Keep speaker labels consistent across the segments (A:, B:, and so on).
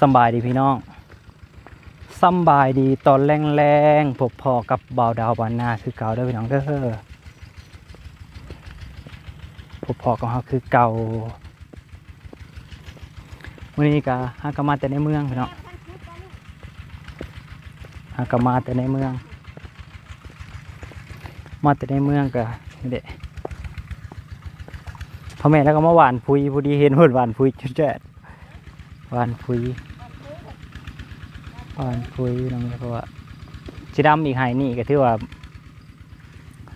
A: สบายดีพี่น้องสบายดีตอนแรงๆพบพอกับเบาดาวบานนาคือเก่าด้อพี่น้องเด้อพบพอกับเขาคือเก่าวันนี้ก็หากมาแต่ในเมืองพี่น้องหากมาแต่ในเมือง มาแต่ในเมืองก็เด็พ่อแม่แล้วก็มาหวานพุยพอดีเห็นเพิ่นหวานพุยจุดแจ๊ ดหวานพุยหวานพุยน้องเพราะว่าสีดำอีกหายนี่ก็ถือว่า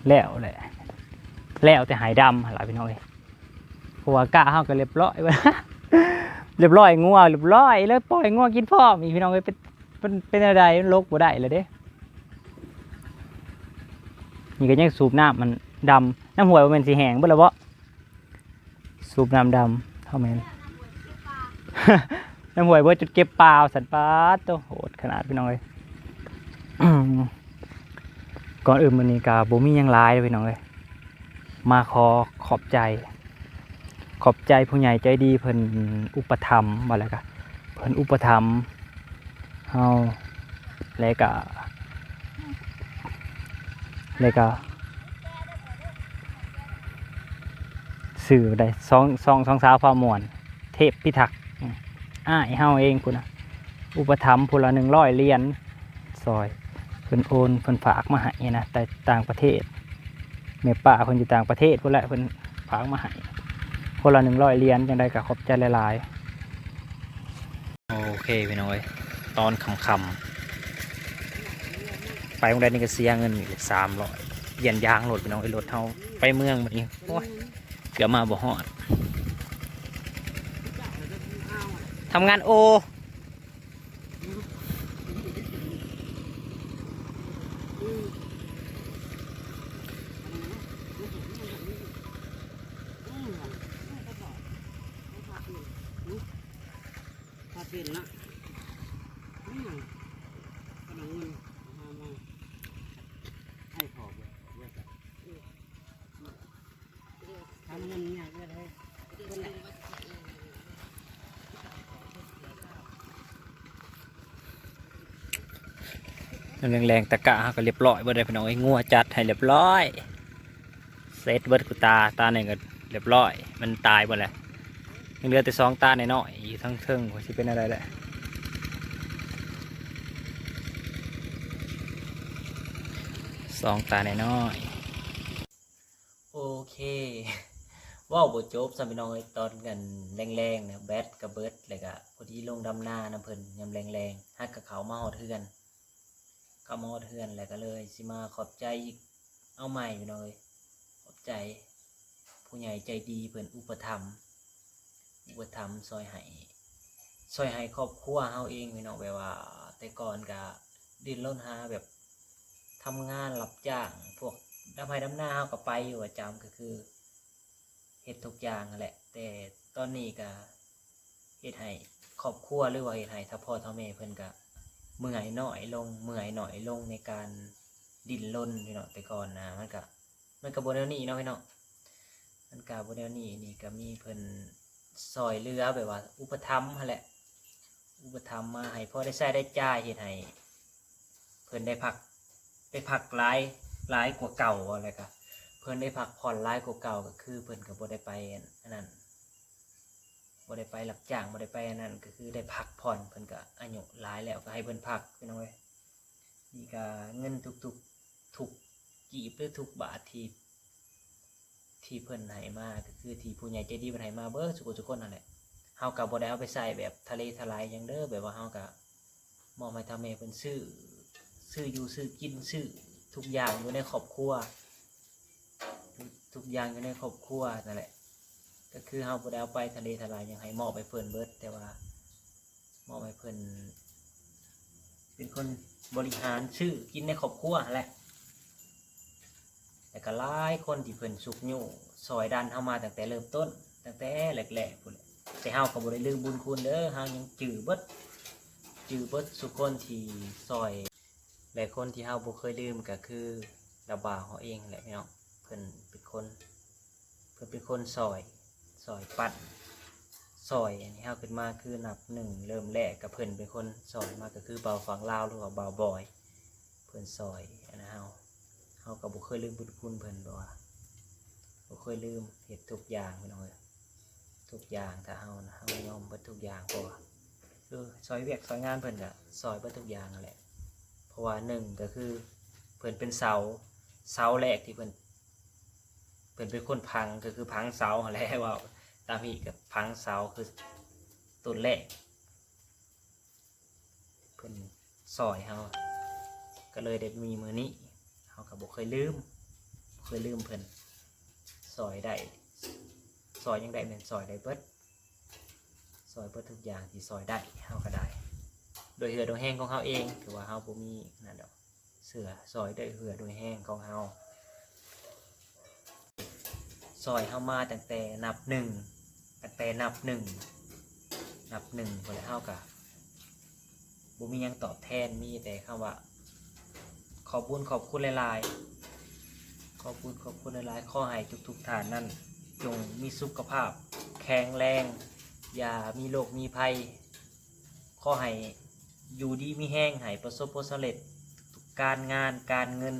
A: แล้วแหละแล้วแต่หายดำหล่ะพี่น้องเอ้ยเพราะว่ากะเฮาก็เรียบร้อยเรียบร้อยงัวเรียบร้อยแล้วปล่อยงัวกินพ่อมีพี่น้องเอ้ยเป็นเป็นเป็นอะไรลกบ่ได้เลยเด้นี่ก็ยังสูบน้ำมันดำน้ำหวยมันสีแหงเบ่ละบ่สูบน้ำดำเท่าแม่น น้ำหวยเบ่จุดเก็บเปล่าสัตว์ปลาตัวโหดขนาดพี่น้องเลยก่อนอื่นมันนี้กาบ่มีหยังหลายเลยพี่น้องเลยมาขอขอบใจ ขอบใจผู้ใหญ่ใจดีเพิ่นอุปถัมมาแล้วก็เพิ่นอุปถัมเฮาแล้วก็แล้วก็สื่อได้สองสองสองสาวพามวน เทพพิทักษ์ อ้ายเฮาเองพุ่นนะอุปถัมภ์พุ่นละหนึ่งร้อยเหรียญซอยเพิ่นโอนเพิ่นฝากมาให้นะแต่ต่างประเทศเมป้าเพิ่นอยู่ต่างประเทศพุ่นแหละเพิ่นฝากมาให้คนละหนึ่งร้อยเหรียญจังได้ก็ขอบใจหลายๆโอเคพี่น้อยตอนคำๆไปโรงแรมนี่ก็เสียเงินอีกสามร้อยเยียนยางรถไปน้องไอ้รถเท่าไปเมืองแบบนี้โอ้ยเกือบมาบ่ฮอด ทำงานโอ
B: ถ้าเป็นนะอืมกำลังเงินมามาให้พอเว้ยเว้ยทำเงินเนี่ยเว้ยเลยคนละ
A: แรงๆตะกะก็เรียบร้อยเบิดได้พี่น้องไอ้งัวจัดให้เรียบร้อยเซตเบิดกูตาตาหนึ่งก็เรียบร้อย มันตายหมดเลยยังเหลือแต่สองตาในน้อยๆอยู่ทั้งเทิงว่าสิเป็นอะไรแหละสองตาในน้อยโอเคว้าวบจบสำพี่น้องเอ้ตอนกันแรงๆเนี่ยแบดกับเบิร์ดเลยก็พอดีลงดำหน้าน้ำเพลินยำแรงๆฮักกับเขามาหอดเทือน ก็มอดเทือนแล้วก็เลยสิมาขอบใจอีกเอาใหม่พี่น้องเอ้ยขอบใจ ผู้ใหญ่ใจดีเพิ่นอุปถัมภ์อุปถัมภ์ซอยให้ซอยให้ครอบครัวเฮาเองพี่น้องแบบว่า แต่ก่อนก็ดิ้นรนหาแบบทำงานรับจ้างพวกดำไห้ดำหน้าเฮาก็ไปอยู่ประจำก็คือเฮ็ดทุกอย่างแหละ แต่ตอนนี้ก็เฮ็ดให้ครอบครัวหรือว่าเฮ็ดให้ถ้าพ่อถ้าแม่เพิ่นก็ เมื่อยหน่อยลงเมื่อยหน่อยลงในการดิ้นรนพี่น้องแต่ก่อนนะมันก็มันก็บ่แนวนี้เนาะพี่น้องมันกาบแนวนี้นี่ก็มีเพิ่นซอยเรือแบบว่า อุปถัมภ์หั่นแหละ อุปถัมมาให้พ่อได้ใช้ได้จ่ายเฮ็ดให้เพิ่นได้พักได้พักหลายหลายกว่าเก่าอะไรก็เพิ่นได้พักผ่อนหลายกว่าเก่าก็คือเพิ่นก็บ่ได้ไปอันนั้น บ่ได้ไปรับจ้างบ่ได้ไปอันนั้นก็คือได้พักผ่อนเพิ่นก็อายุหลายแล้วก็ให้เพิ่นพักพี่น้องเอ้ยนี่ก็เงินทุกๆทุกกีบหรือทุกบาทที่ที่เพิ่นให้มาก็คือที่ผู้ใหญ่ใจดีเพิ่นให้มาเบิดสุขทุกคนนั่นแหละเฮาก็บ่ได้เอาไปใส่แบบทะเลทลายหยังเด้อแบบว่าเฮาก็มอบให้ทาแม่เพิ่นซื้อซื้ออยู่ซื้อกินซื้อทุกอย่างอยู่ในครอบครัว ทุกทุกอย่างอยู่ในครอบครัวนั่นแหละ ก็คือเฮาบ่ได้เอาไปทะเลทลายยังให้มอบให้เพิ่นเบิด แต่ว่ามอบให้เพิ่นเป็นคนบริหารชื่อกินในครอบครัวแหละแต่ก็หลายคนที่เพิ่นสุกอยู่ซอยดันเฮามาตั้งแต่เริ่มต้น ตั้งแต่แรกๆพุ่นแหละแต่เฮาก็บ่ได้ลืมบุญคุณเด้อเฮายังจื้อเบิดจื้อเบิดสุกคนที่ซอยและคนที่เฮาบ่เคยลืมก็คือระบาวเฮาเองแหละพี่น้องเพิ่นเป็นคนเพิ่นเป็นคนซอย อยปัดซอยอันนี้เฮาขึ้นมาคือนับหนึ่งเริ่มแรกกับเพิ่นเป็นคนซอยมาก็คือเบาฝังลาวหรือว่าเบาบอย เพิ่นซอยอันนะเฮาเฮาก็บ่เคยลืมบุญคุณเพิ่นบ่ว่าบ่เคยลืมเฮ็ดทุกอย่างพี่น้องเอ้ยทุกอย่างถ้าเฮานะเฮายอมเบิดทุกอย่างเพราะว่าคือซอยเวียกซอยงานเพิ่นก็ซอยเบิดทุกอย่างนั่นแหละ เพราะว่าหนึ่งก็คือเพิ่นเป็นเสาเสาแรกที่เพิ่นเพิ่นเป็นคนพังก็คือพังเสาแหละว่า ตามอีกกับพังเสาคือต้นแรกเพิ่นซอยเฮาก็เลยได้มีมือนี้เฮาก็บ่เคยลืมเคยลืมเพิ่นซอยได้ซอยยังได้แม่นซอยได้เบิดซอยเบิดทุกอย่างที่ซอยได้เฮาก็ได้ โดยเหือโดยแห้งของเฮาเองถือว่าเฮาบ่มีนั่นดอกเสือซอยโดยเหือโดยแห้งของเฮาซอยเฮามาตั้งแต่นับหนึ่ง ตั้งแต่นับหนึ่งนับหนึ่งพอแล้วเฮากะบ่มียังตอบแทนมีแต่คำว่า ขอบคุณขอบคุณหลายๆขอบคุณขอบคุณหลายๆขอให้ทุกๆท่านนั้นจงมีสุขภาพ แข็งแรง อย่ามีโรคมีภัย ข้อให้อยู่ดีมีแห้งให้ประสบผลสำเร็จกการงานการเงิน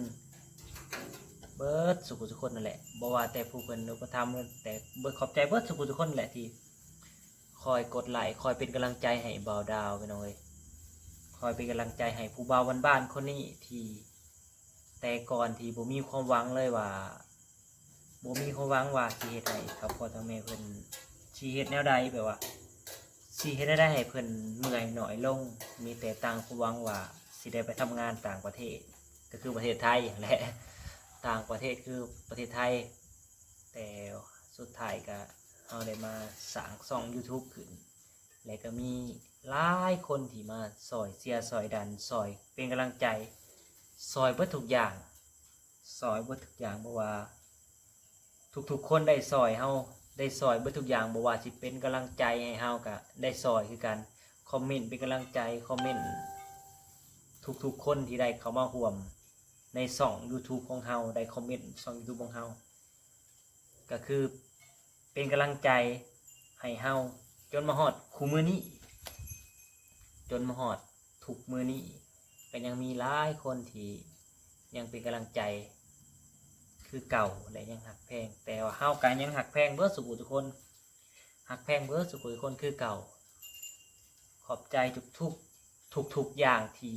A: เบิร์ดสุขุทุกคนนั่นแหละบ่ว่าแต่ผู้เป็นอุปถัมภ์แต่เบิร์ดขอบใจเบิร์ดสุขุทุกคนนั่นแหละที่คอยกดไลค์คอยเป็นกำลังใจให้บ่าวดาวไปหน่อยคอยเป็นกำลังใจให้ผู้บ่าวบ้านๆคนนี้ที่แต่ก่อนที่บ่มีความหวังเลยว่าบ่มีความหวังว่าสิเฮ็ดให้กับพอทั้งแม่เพิ่นสิเฮ็ดแนวใดแบบว่าสิเฮ็ดให้ได้ให้เพิ่นเมื่อยหน่อยลง มีแต่ต่างผู้หวังว่าสิได้ไปทำงานต่างประเทศ ก็คือประเทศไทยนั่นแหละ ต่างประเทศคือประเทศไทย แต่สุดท้ายก็เฮาได้มาสร้างช่อง YouTube ขึ้น และก็มีหลายคนที่มาซอยเสียซอยดันซอยเป็นกำลังใจซอยเบิดทุกอย่างซอยเบิดทุกอย่างเพราะว่าทุกๆคนได้ซอยเฮาได้ซอยเบิดทุกอย่างบ่ว่าสิเป็นกำลังใจให้เฮาก็ได้ซอยคือกันคอมเมนต์เป็นกำลังใจคอมเมนต์ทุกๆคนที่ได้เข้ามาร่วม ในช่อง YouTube ของเฮาได้คอมเมนต์ช่อง YouTube ของเฮาก็คือเป็นกำลังใจให้เฮาจนมาฮอดคู่มือนี้ จนมาฮอดถูกมือนี้ก็ยังมีหลายคนที่ยังเป็นกำลังใจ คือเก่าและยังหักแพง แต่ว่าเฮากันยังหักแพงเบิดสุขุทุกคนหักแพงเบิดสุขุทุกคนคือเก่า ขอบใจทุกทุกทุกทุกอย่างที่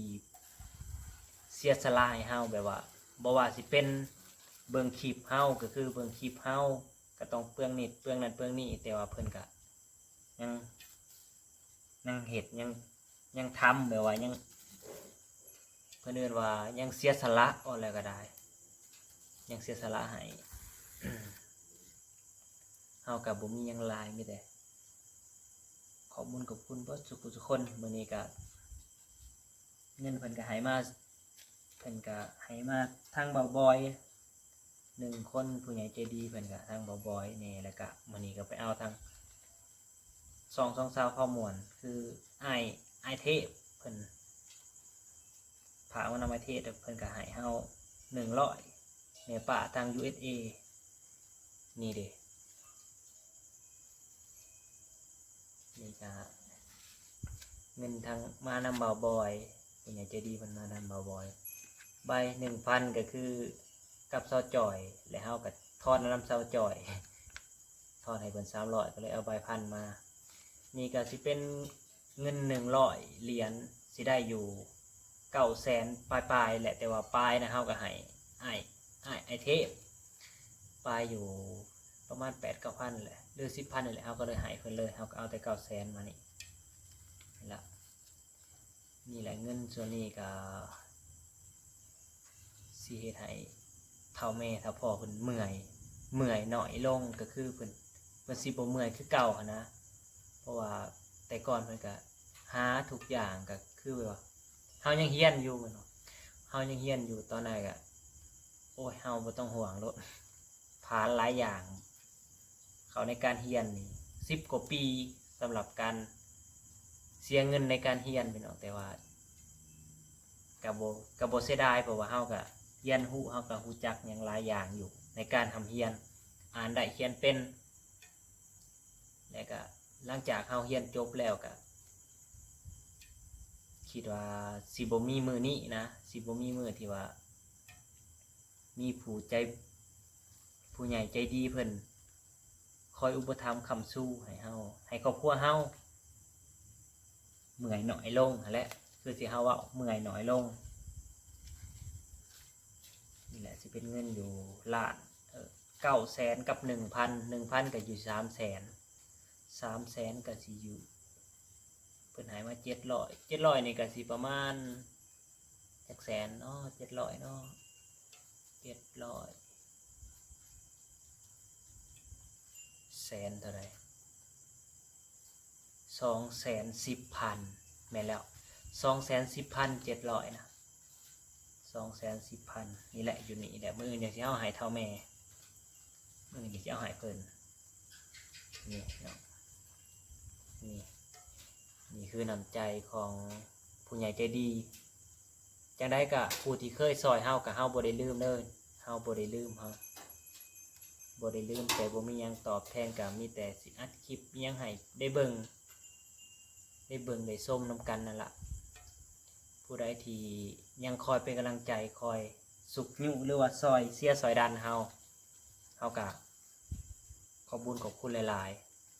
A: สียสละให้เฮาแบบว่าบ่ว่าสิเป็นเบิ่งคลิปเฮาก็คือเบิ่งคลิปเฮาก็ต้องเปลืองนิดเปลืองนั่นเปลืองนี่แต่ว่าเพิ่นก็ยังยังเฮ็ดยังยังทำแบบว่ายังเพิ่นเอิ้นว่ายังเสียสละอะไรก็ได้ ยังเสียสละให้เฮากับบ่มียังลายไมีแต่ขอบคุญขอบคุณเบ่สุขทุคนเมื้อนี้ก็เงินเพิ่นก็ให้มา เพิ่นก็ให้มาทางเบาบอยหนึ่งคนผู้ใหญ่ใจดีเพิ่นก็ทางเบาบอยนี่แล้วก็มื้อนี้ก็ไปเอาทางสองสองสาวข้อมวนคือไอ้ายอ้ายเทพเพิ่นพาเอานำไอเทพเพิ่นก็ให้เฮา100ในป่าทาง USA นี่เด้นี่จะเงินทางมานำเบาบอยเป็นใหญ่ใจดีมันมานำเบาบอย ใบหนึ่งพันก็คือกับเสาจ่อย และเฮากับทอดน้ำเสาจ่อยทอดให้เป็นสามร้อยก็เลยเอาใบพันมา นี่ก็สิเป็นเงินหนึ่งร้อยเหรียญสิได้อยู่เก้าแสนปลายๆแหละแต่ว่าปลายนะเฮาก็ให้ไอ้ไอ้ไอเทพปลายอยู่ประมาณแปดเก้าพันแหละหรือสิบพันนี่แหละเขาก็เลยหายเพิ่นเลยเขาก็เอาแต่เก้าแสนมานี่นี่ละนี่แหละเงินส่วนนี้ก็ สีเฮ็ดให้เท่าแม่เท่าพ่อเพิ่นเมื่อยเมื่อยหน่อยลงก็คือเพิ่นเพิ่นสิบ่เมื่อยคือเก่าหั้นนะ เพราะว่าแต่ก่อนเพิ่นก็หาทุกอย่างก็คือว่าเฮายังเฮียนอยู่แม่นบ่เฮายังเฮียนอยู่ตอนนั้นก็โอ้ยเฮาบ่ต้องห่วงรถผ่านหลายอย่าง เขาในการเฮียนนี่สิบกว่าปีสำหรับการเสียเงินในการเฮียนเป็นออกแต่ว่ากับโบกับโบเสียดายเพราะว่าเฮากับ เฮียนหูเฮากับหูจักอย่างหลายอย่างอยู่ ในการทำเฮียน อ่านได้เขียนเป็น และก็หลังจากเฮาเรียนจบแล้วก็คิดว่าสิบ่มีมือนี้นะสิบ่มีมือที่ว่า มีผู้ใจผู้ใหญ่ใจดีเพิ่นคอยอุปถัมภ์คำสู้ให้เฮาให้ครอบครัวเฮาเมื่อยหน่อยลงและคือสิเฮาว่าเมื่อยหน่อยลง แหละสิเป็นเงินอยู่ล้านเก้าแสนกับหนึ่งพันหนึ่งพันก็อยู่สามแสนสามแสนก็สิอยู่เพิ่นหายมาเจ็ดร้อยเจ็ดร้อยนี่ก็สิประมาณจักแสนเนาะเจ็ดร้อยเนาะเจ็ดร้อยแสนเท่าไหรสองแสนสิบพันแม่แล้วสองแสนสิบพันเจ็ดร้อยนะ สองแสนสิบพันนี่แหละอยู่นี่แหละมืออื่นอย่างที่เอาหายเท่าแม่มืออื่นอย่างที่เอาหายเพิ่นนี่เนาะนี่นี่คือน้ำใจของผู้ใหญ่ใจดีจังได้กะผู้ที่เคยซอยเฮากะเฮาบ่ได้ลืมเด้อเฮาบ่ได้ลืมเฮาบ่ได้ลืมแต่บ่มียังตอบแทนกะมีแต่สิอัดคลิปยังให้ได้เบิ่งได้เบิ่งได้ส้มน้ำกันนั่นล่ะ ผู้ใดที่ยังคอยเป็นกำลังใจคอยสุกยุหรือว่าซอยเสียซอยดันเฮาเฮากะขอบบุญขอบคุณหลาย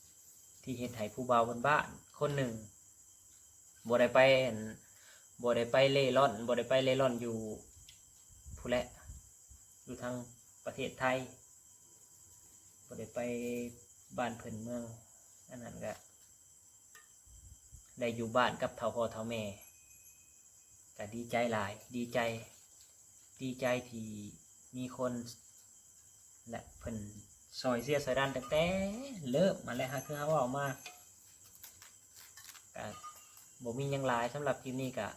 A: ๆ ที่เฮ็ดให้ผู้บ่าวบนบ้านคนหนึ่งบ่ได้ไปอั่นบ่ได้ไปเล่ร่อนบ่ได้ไปเล่ร่อนอยู่ผู้และอยู่ทางประเทศไทยบ่ได้ไปบ้านเพิ่นเมืองอันนั้นก็ได้อยู่บ้านกับเฒ่าพ่อเฒ่าแม่ ก็ดีใจหลาย ดีใจ ดีใจที่มีคนและเพิ่นซอยเสียสอยดันตั้งแต่เริ่มมาแล้วฮะคือเขาเอามาก็บ่มียังหลายสำหรับคลิปนี้ก็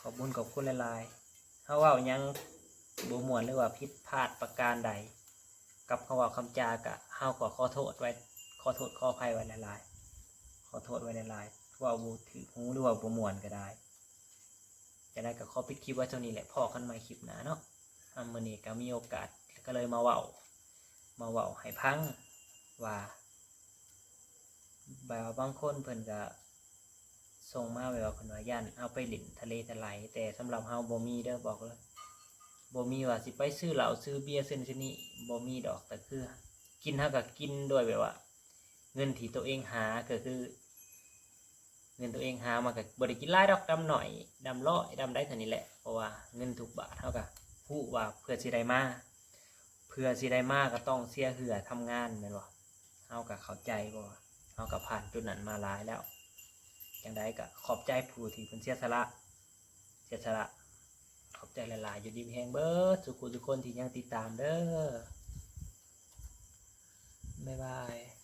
A: ขอบคุญขอบคุณหลายๆเขาว่ายังบ่ม่วนหรือว่าผิดพลาดประการใด กับเขาว่าคำจากะเฮาก็ขอโทษไว้ขอโทษขออภัยไว้หลายๆขอโทษไว้หลายๆว่าบ่ถือหูหรือว่าบ่ม่วนก็ได้ จะได้ก็ขอปิดคลิปไว้เท่านี้แหละพอกันใหม่คลิปหน้าเนาะอันมื้อนี้ก็มีโอกาสก็เลยมาเว้ามาเว้าให้พังว่าแบบว่าบางคนเพิ่นก็ส่งมาแบบว่าเพิ่นว่าย่านเอาไปเล่นทะเลทลายแต่สำหรับเฮาบ่มีเด้อบอกเลยบ่มีว่าสิไปซื้อเหล้าซื้อเบียร์ซื้อชนี้บ่มีดอกแต่คือ กินเฮาก็กินด้วยแบบว่า เงินที่ตัวเองหาก็คือ เงินตัวเองหามากับบริกินไล่ดอกดำหน่อยดำเลอยดำได้เท่านี้แหละเพราะว่าเงินถูกบาทเท่ากับผู้ว่าเพื่อสิได้มาเพื่อสิได้มาก็ต้องเสียเหือทำงานแม่นบ่เฮากับเข้าใจบ่เท่ากับผ่านจุดนั้นมาหลายแล้วจังได้กับขอบใจผู้ที่เพิ่นเสียสละเสียสละขอบใจหลายๆอยู่ดีแห้งเบิร์ดสุขุนทุกคนที่ยังติดตามเด้อบ๊ายบาย